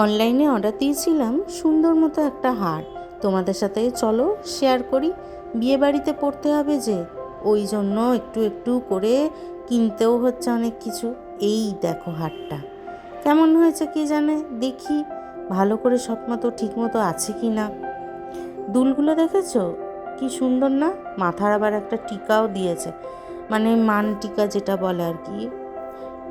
অনলাইনে অর্ডার দিয়েছিলাম, সুন্দর মতো একটা হার। তোমাদের সাথে চলো শেয়ার করি। বিয়ে বাড়িতে পড়তে হবে যে, ওই জন্য একটু একটু করে কিনতেও হচ্ছে অনেক কিছু। এই দেখো হারটা। কেমন হয়েছে কে জানে? দেখি, ভালো করে সব মতো ঠিক মতো আছে কি না। দুলগুলো দেখেছ? কি সুন্দর না? মাথার আবার একটা টিকাও দিয়েছে। মানে মান টিকা যেটা বলে আর কি।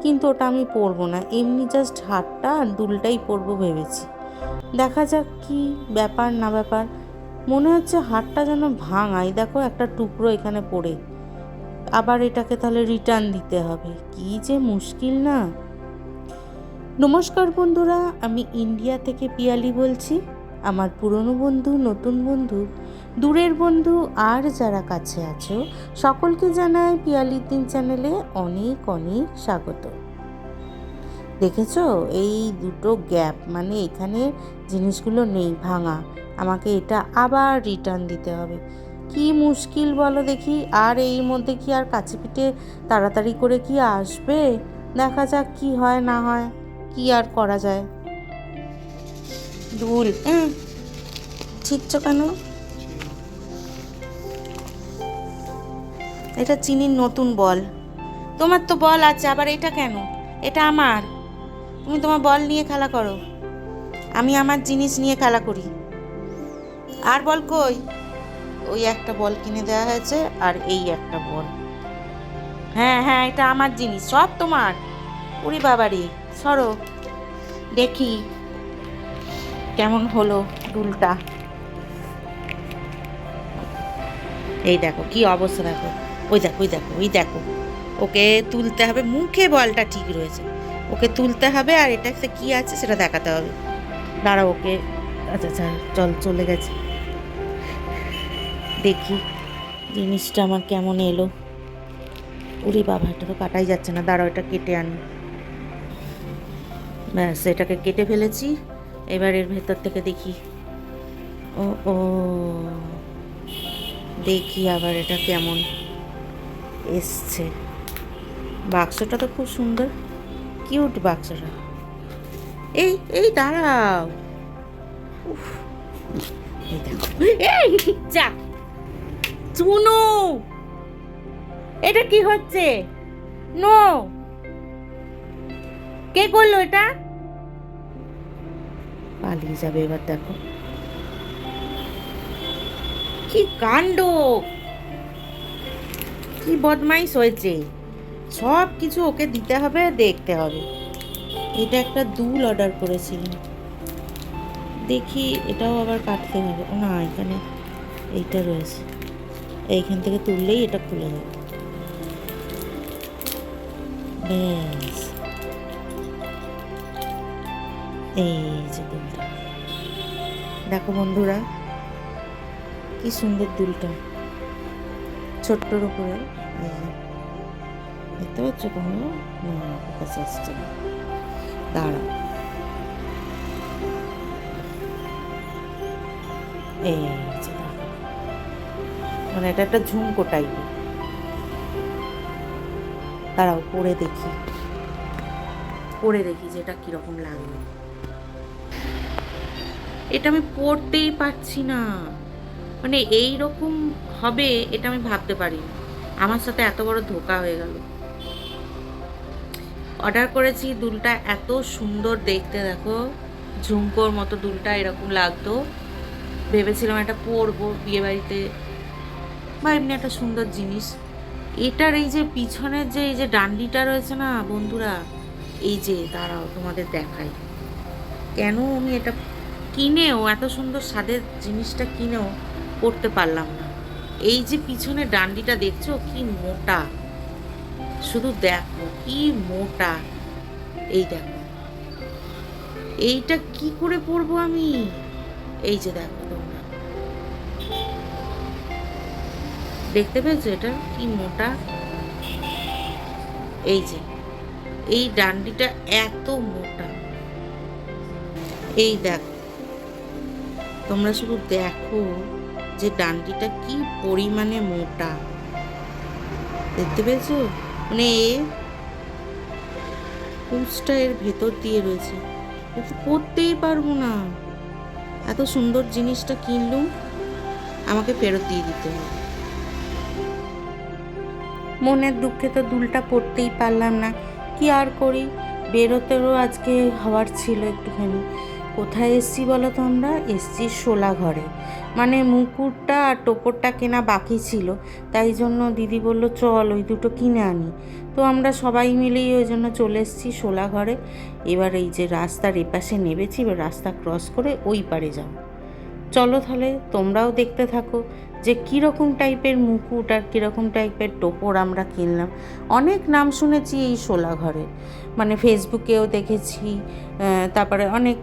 কিন্তু ওটা আমি পরবো না। এমনি জাস্ট হারটা আর দুলটাই পরবো ভেবেছি। দেখা যাক কি ব্যাপার না ব্যাপার। মনে হচ্ছে হারটা যেন ভাঙাই দেখো একটা টুকরো এখানে পড়ে। আবার এটাকে তাহলে রিটার্ন দিতে হবে। কি যে মুশকিল না। নমস্কার বন্ধুরা, আমি ইন্ডিয়া থেকে পিয়ালি বলছি। আমার পুরনো বন্ধু, নতুন বন্ধু। দূরের বন্ধু আর যারা কাছে আছো, সকলকে জানাই পিয়ালির দিন চ্যানেলে অনেক অনেক স্বাগত। দেখেছ? এই দুটো গ্যাপ মানে এখানে জিনিসগুলো নেই, ভাঙা। আমাকে এটা আবার রিটার্ন দিতে হবে। কি মুশকিল বলো দেখি, আর এই মধ্যে কি আর কাছে পিঠে তাড়াতাড়ি করে কি আসবে? দেখা যাক কি হয়, না হয়, কি আর করা যায়। দুল ছিটছ কেন? এটা চিনির নতুন বল। তোমার তো বল আছে, আবার এটা কেন? এটা আমার। তুমি তোমার বল নিয়ে খেলা করো। আমি আমার জিনিস নিয়ে খেলা করি। আর বল কই? ওই একটা বল কিনে দেওয়া হয়েছে, আর এই একটা বল। হ্যাঁ হ্যাঁ এটা আমার জিনিস, সব তোমার। উড়ি বাবারি, সরো। দেখি কেমন হলো দুলটা এই দেখো, কি অবস্থা দেখো। ওই দেখো ওই দেখো ওই দেখো। ওকে তুলতে হবে, মুখে বলটা ঠিক রয়েছে। ওকে তুলতে হবে আর এটাতে কি আছে সেটা দেখাতে হবে। দাঁড়া ওকে আচ্ছা আচ্ছা চল, চলে গেছে। দেখি জিনিসটা আমার কেমন এলো। উরি বাবা, এটা তো কাটাই যাচ্ছে না। দাঁড়াও, এটা কেটে আনি। ব্যাস, এটাকে কেটে ফেলেছি। এবার এর ভেতর থেকে দেখি। ও ও, দেখি আবার এটা কেমন। এসছে। বাক্সটা তো খুব সুন্দর। কিউট বাক্সটা। এই এই দাঁড়াও। এই, যা। চুনু। এটা কি হচ্ছে? নো। কে করল এটা? পালিয়ে যাবে এবার দেখো। কি কাণ্ড! কি বদমাইশ হয়েছে? সব কিছু ওকে দিতে হবে, দেখতে হবে। এটা একটা দুল অর্ডার করেছিলাম দেখি এটাও আবার কাটতে হবে। না, এখানে এইটা রয়েছে। এইখান থেকে তুললেই এটা খুলে যাবে। ব্যাস। এই যে দুলটা। দেখো বন্ধুরা, কি সুন্দর দুলটা। ছোট্টর উপরে। দেখতে পাচ্ছ কোনো না ফোকাস আসছে না দাঁড়া এই মানে এটা একটা ঝুমকো টাইপের দাঁড়াও পরে দেখি পরে দেখি যে এটা কীরকম লাগবে এটা আমি পড়তেই পারছি না। মানে এই রকম হবে, এটা আমি ভাবতে পারি আমার সাথে এত বড় ধোকা হয়ে গেল। অর্ডার করেছি, দুলটা এত সুন্দর দেখতে, দেখো। ঝুমকোর মতো দুলটা এরকম লাগতো। ভেবেছিলাম এটা পরবো বিয়ে বাড়িতে বা এমনি একটা সুন্দর জিনিস। এটার এই যে পিছনের যে, এই যে ডান্ডিটা রয়েছে না, বন্ধুরা? এই যে, দাঁড়াও, তোমাদের দেখাই। কেন আমি এটা কিনেও, এত সুন্দর স্বাদের জিনিসটা কিনেও করতে পারলাম না। এই যে পিছনে ডান্ডিটা দেখছ, কি মোটা। শুধু দেখো, কি মোটা। এই দেখো। এইটা কি করে পরবো আমি? এই যে দেখো তোমরা। দেখতে পেয়েছ এটা? কি মোটা। এই যে, এই ডান্ডিটা এত মোটা। এই দেখো। তোমরা শুধু দেখো। যে ডান্ডিটা কি পরিমাণে মোটা? দেখতে পেয়েছ? মানে এ কুচটা এর ভেতর দিয়ে রয়েছে। কিন্তু পরতেই পারব না। এত সুন্দর জিনিসটা কিনলুম, আমাকে ফেরত দিয়ে দিতে হবে। মনের দুঃখে তো দুলটা পড়তেই পারলাম না। কি আর করি? বেরোতেও আজকে হওয়ার ছিল একটুখানি। কোথায় এসছি বলো তো আমরা এসছি শোলা ঘরে। মানে মুকুরটা আর টোপরটা কেনা বাকি ছিল, তাই জন্য দিদি বলল, চল, ওই দুটো কিনে আনি। তো আমরা সবাই মিলেই ওই জন্য চলে এসেছি শোলা ঘরে। এবার এই যে রাস্তার এপাশে নেবেছি এবার রাস্তা ক্রস করে ওই পারে যাও চলো তাহলে তোমরাও দেখতে থাকো যে কীরকম টাইপের মুকুট আর কীরকম টাইপের টোপর আমরা কিনলাম। অনেক নাম শুনেছি এই শোলা ঘরের মানে ফেসবুকেও দেখেছি তারপরে অনেক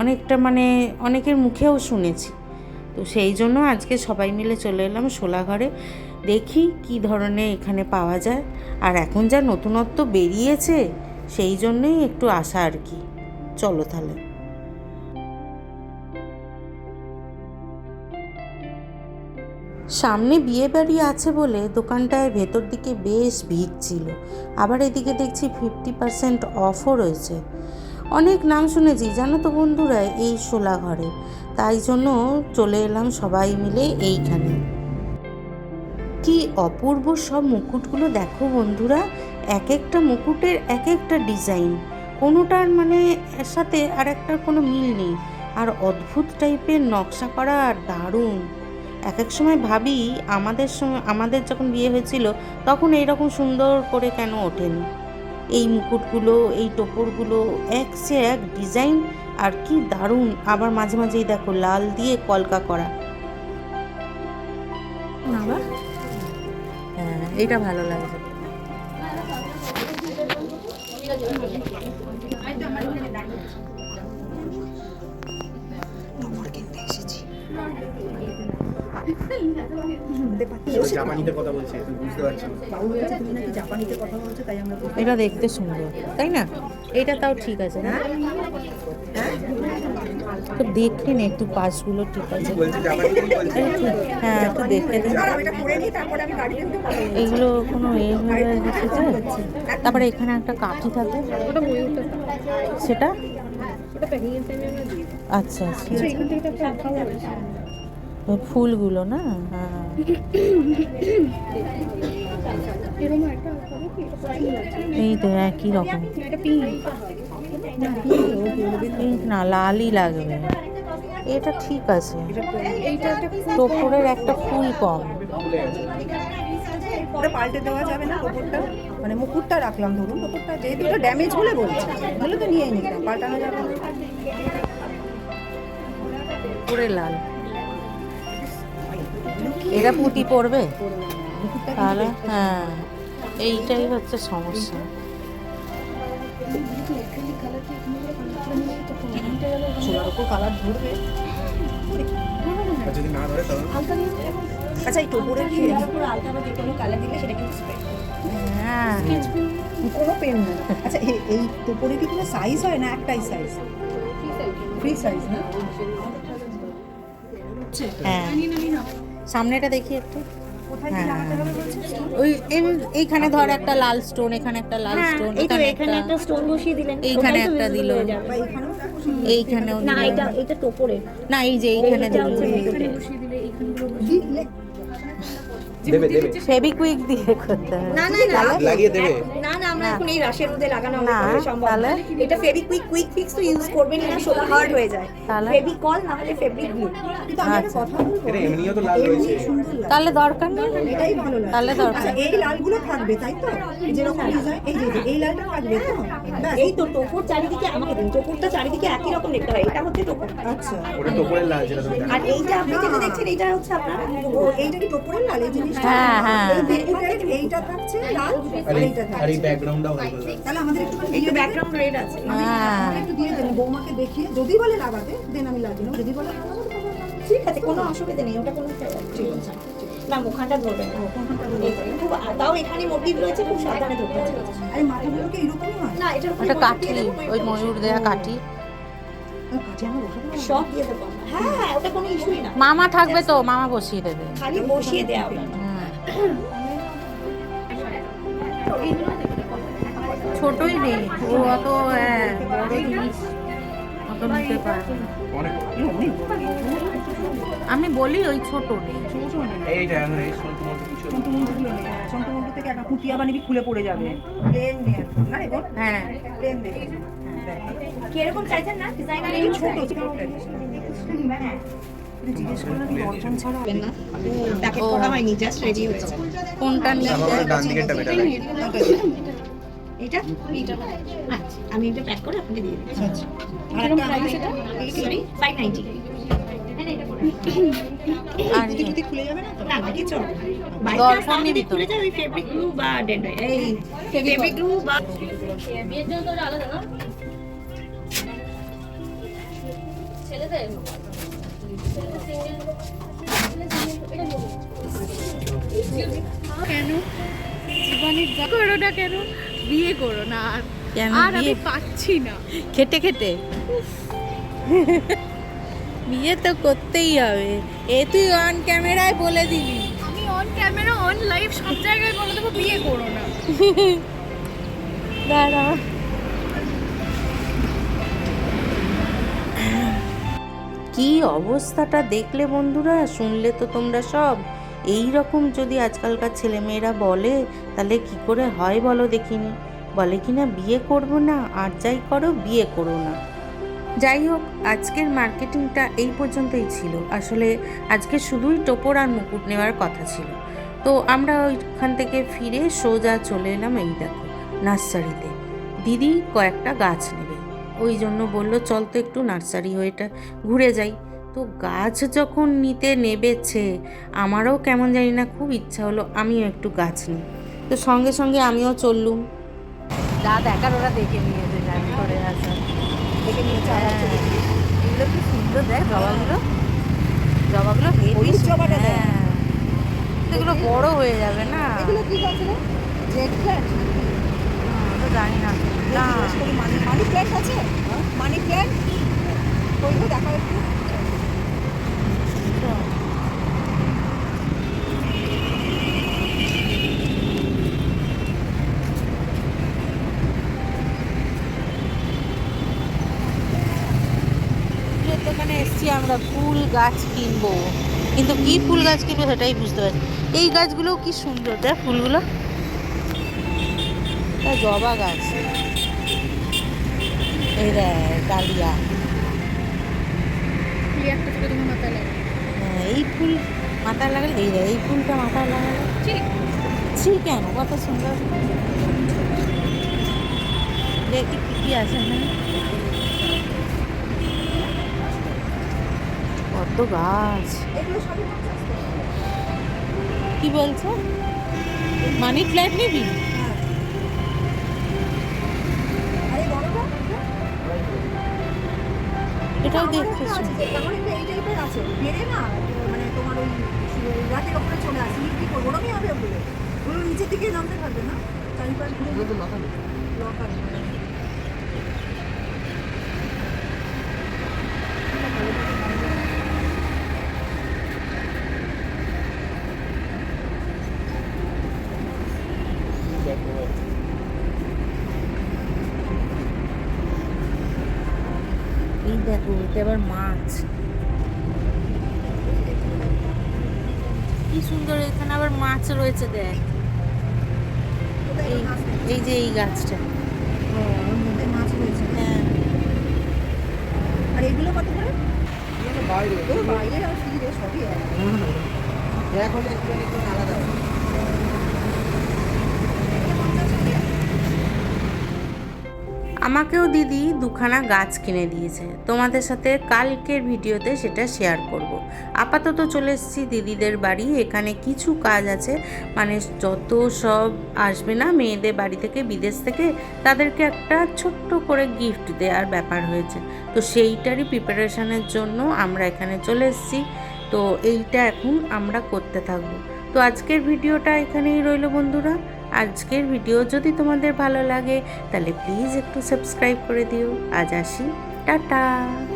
অনেকটা মানে অনেকের মুখেও শুনেছি। তো সেই জন্য আজকে সবাই মিলে চলে এলাম শোলা ঘরে। দেখি কি ধরনের এখানে পাওয়া যায়। আর এখন যা নতুনত্ব বেরিয়েছে, সেই জন্যই একটু আশা আর কি। চলো তাহলে। সামনে বিয়ে বাড়ি আছে বলে দোকানটায় ভেতর দিকে বেশ ভিড় ছিল। আবার এদিকে দেখছি ফিফটি পার্সেন্ট অফও রয়েছে। অনেক নাম শুনেছি, জানো তো বন্ধুরা, এই শোলা ঘরে। তাই জন্য চলে এলাম সবাই মিলে এইখানে। কি অপূর্ব সব মুকুটগুলো দেখো বন্ধুরা এক একটা মুকুটের এক একটা ডিজাইন। কোনোটার মানে এর সাথে আর একটার কোনো মিল নেই। আর অদ্ভুত টাইপের নকশা করা আর দারুণ। এক এক সময় ভাবি আমাদের সময় আমাদের যখন বিয়ে হয়েছিল তখন এইরকম সুন্দর করে কেন ওঠেনি? এই মুকুটগুলো এই টোপরগুলো এক সে এক ডিজাইন আর কি দারুণ। আবার মাঝে মাঝেই দেখো লাল দিয়ে কলকা করা। হ্যাঁ এটা ভালো লাগছে জাপানিতে কথা বলছে বুঝতে পারছিস না। বাবু বলেছে তুমি নাকি জাপানিতে কথা বলছো তাই আমরা এটা দেখতে সুন্দর তাই না? এটা তাও ঠিক আছে না? তো দেখলি না একটু পাশগুলো ঠিক আছে। হ্যাঁ একটু দেখতে কথা বলব। এইগুলো কোনো এ হয়ে গেছে তারপরে এখানে একটা কাঠি থাকে। সেটা? আচ্ছা আচ্ছা। ফুলগুলো না? হ্যাঁ। এই তো একই রকম। না। পিঙ্ক লালই লাগবে। এটা ঠিক আছে। টোপরের একটা ফুল কম। ওটা পাল্টে দেওয়া যাবে না ওপরটা মানে মুকুটটা রাখলাম ধরুন ওপরটা যেহেতু ড্যামেজ হলে বলছে। তাহলে তো নিয়ে নিলাম পাল্টানো যাবে না। পুরে লাল। এটা পুঁতি পড়বে? তাহলে হ্যাঁ। এইটাই হচ্ছে সমস্যা। কালার ধরবে। যদি না ধরে তাহলে? আচ্ছা এই টোপরের কি আলতা বা যে কোনো কালার দিলে সেটা কিন্তু spray। হ্যাঁ। কোনো পেন না। আচ্ছা এই টোপরে কি কোনো সাইজ হয় না একটাই সাইজ ফ্রি সাইজ না? হ্যাঁ। সামনেটা দেখি একটু হ্যাঁ। ওই এইখানে ধর একটা লাল স্টোন এখানে একটা লাল স্টোন এখানে একটা একটা স্টোন বসিয়ে দিলেন এইখানে একটা দিল। হয়ে এইখানেও না এটা এটা টোপরের না এই যে এইখানে। দিলে দেবে দেবে। ফেবিকুইক দিয়ে করতে না না না লাগিয়ে দেবে। না না আমরা এখন এই রাশের মধ্যে লাগানো না, সম্ভব না। তাহলে? এটা ফেভিকুইক কুইক ফিক্স তো ইউজ করবেন না সোলা হার্ড হয়ে যায়। তাহলে? না হলে ফেব্রিক গ্লু কিন্তু আমি আচ্ছা। কথা বলব? এটা এমনিও তো লাল রয়েছে। তাহলে দরকার নেই? এটাই ভালো লাগে। তাহলে দরকার আচ্ছা এই লালগুলো থাকবে তাই তো? যেরকম ডিজাইন এই যে এই লালটা থাকবে তো? এই তো টোপর চারিদিকে আমাকে দিন টোপরটা চারিদিকে একই রকম দেখতে হয় এটা হচ্ছে টোপর। আচ্ছা ওটা টোপরের লাল যেটা আর এইটা আপনি যেটা দেখছেন এটা হচ্ছে আপনার এইটা কি টোপরের লাল? এই হ্যাঁ, হ্যাঁ। এইটা থাকছে লাল আর আর এই আর এই ব্যাকগ্রাউন্ডটাও হালকা তাহলে আমাদের একটু একটু ব্যাকগ্রাউন্ড রেড আছে। হ্যাঁ। একটু দিয়ে দেন বৌমাকে দেখিয়ে। যদি বলে লাগাতে দেন আমি লাগিয়ে নেব। যদি বলে লাগাবো, তো লাগাবো। ঠিক আছে কোনো অসুবিধা নেই ওটা কোনো ঠিক আছে। না মুখানটা ধরবেন না। এই তো, খুব তাও এখানে মোটিভ রয়েছে খুব সাবধানে ধরতে হবে। আর মাথাগুলো কি এরকমই হয়? না এটার ওটা কাঠি ওই এটা ময়ূর দেয়া কাঠি? সব দিয়ে দেবো হ্যাঁ হ্যাঁ ওটা কোনো ইস্যুই না। মামা থাকবে তো মামা বসিয়ে দেবে। খালি বসিয়ে দেওয়া। ছোটই নেই। ও অত হ্যাঁ, বড় জিনিস অত নিতে পারব আমি বলি ওই ছোট সন্তুমন্ডু থেকে একটা কুটিয়া বানিয়ে খুলে পড়ে যাবে। রে বোন হ্যাঁ। কীরকম চাইছেন না? ডিজাইনার এই ছোট ছোট। জিজ্ঞেস করলাম দর্জন ছাড়া প্যাকেট করা হয়নি জাস্ট রেডি হয়েছে। কোনটা নিয়ে ডান দিকেরটা বেটার এটা? এটা? আচ্ছা আমি এটা প্যাক করে আপনাকে দিয়ে দিচ্ছি। আচ্ছা। কীরকম প্রাইস এটা? সরি 590 আর যদি যদি খুলে যাবে না না না কিছু হবে না। দরকার বাইকটা সামনে নেই দিয়ে তো। খুলে যায় ওই ফেব্রিক গ্লু বা ডেন্ড এই ফেব্রিক গ্লু বা কেন? জীবনের করো না কেন? বিয়ে করো না। আর আমি পাচ্ছি না। খেটে খেটে। বিয়ে তো করতেই হবে। এ তুই অন ক্যামেরায় বলে দিলি আমি অন ক্যামেরা অন লাইভ সব জায়গায় বলে দেবো বিয়ে করো না। দাঁড়া। কি অবস্থাটা দেখলে বন্ধুরা? শুনলে তো তোমরা সব। এই রকম যদি আজকালকার ছেলেমেয়েরা বলে, তাহলে কি করে হয় বলো দেখিনি? বলে কি না বিয়ে করব না, আর যাই করো, বিয়ে করো না। যাই হোক, আজকের মার্কেটিংটা এই পর্যন্তই ছিল। আসলে আজকে শুধুই টোপর আর মুকুট নেওয়ার কথা ছিল। তো আমরা ওইখান থেকে ফিরে সোজা চলে এলাম এই দেখো, নার্সারিতে। দিদি কয়েকটা গাছ নেবে। ওই জন্য বলল চল তো একটু নার্সারি হয়েটা ঘুরে যাই। তো গাছ যখন নিতে নেবেছে আমারও কেমন জানি না খুব ইচ্ছা হলো আমিও একটু গাছ নিই। তো সঙ্গে সঙ্গে আমিও চললুম। যা দেখার ওরা দেখে নিয়েছে করে আসা। দেখে নিয়েছে হ্যাঁ। এগুলো কি সুন্দর দেখ জবাগুলো। জবাগুলো হেভি জবাটা। হ্যাঁ। এগুলো বড় হয়ে যাবে না? এগুলো কি গাছ রে তো জানি না। না মানি মানি প্ল্যান্ট আছে? মানি প্ল্যান্ট ওইগুলো দেখা একটু। দোকানে এসছি আমরা ফুল গাছ কিনবো। কিন্তু কি ফুল গাছ কিনবো সেটাই বুঝতে পারছি এই গাছগুলোও কি সুন্দর দেখ ফুলগুলো। তা জবা গাছ। এই দেখ ডালিয়া। একটা হ্যাঁ, এই ফুল মাথায় লাগালে এই এই ফুলটা মাথায় লাগালে। ছি। কেন? কত সুন্দর। দেখি কি কি আছে কত গাছ। কি বলছো? মানি ফ্ল্যাট নিবি? এটাও আমারও দেখতে আছে আমার একটা এই টাইপের আছে। বেড়ে না মানে তোমার ওই রাতের ওপরে চলে আসি কি করব? ওরমই হবে ওগুলো। ওগুলো নিচের দিকে নামতে পারবে না? চারিপাশ ঘুরে লকার এই দেখো এটা আবার মাছ কি সুন্দর এখানে আবার মাছ রয়েছে দেখ। এই এই যে এই গাছটা। মাছ রয়েছে হ্যাঁ। আর এগুলো কত করে? বাইরে। বাইরে আর ফিরে সবই। এখন আমাকেও দিদি দুখানা গাছ কিনে দিয়েছে। তোমাদের সাথে কালকের ভিডিওতে সেটা শেয়ার করব। আপাতত চলে এসেছি দিদিদের বাড়ি। এখানে কিছু কাজ আছে। মানে যত সব আসবে না মেয়েদের বাড়ি থেকে, বিদেশ থেকে, তাদেরকে একটা ছোট্ট করে গিফট দেওয়ার ব্যাপার হয়েছে। তো সেইটারই প্রিপারেশানের জন্য আমরা এখানে চলে এসেছি। তো এইটা এখন আমরা করতে থাকব। তো আজকের ভিডিওটা এখানেই রইল বন্ধুরা। আজকের ভিডিও যদি তোমাদের ভালো লাগে, তাহলে প্লিজ একটু সাবস্ক্রাইব করে দিও। আজ আসি। টাটা!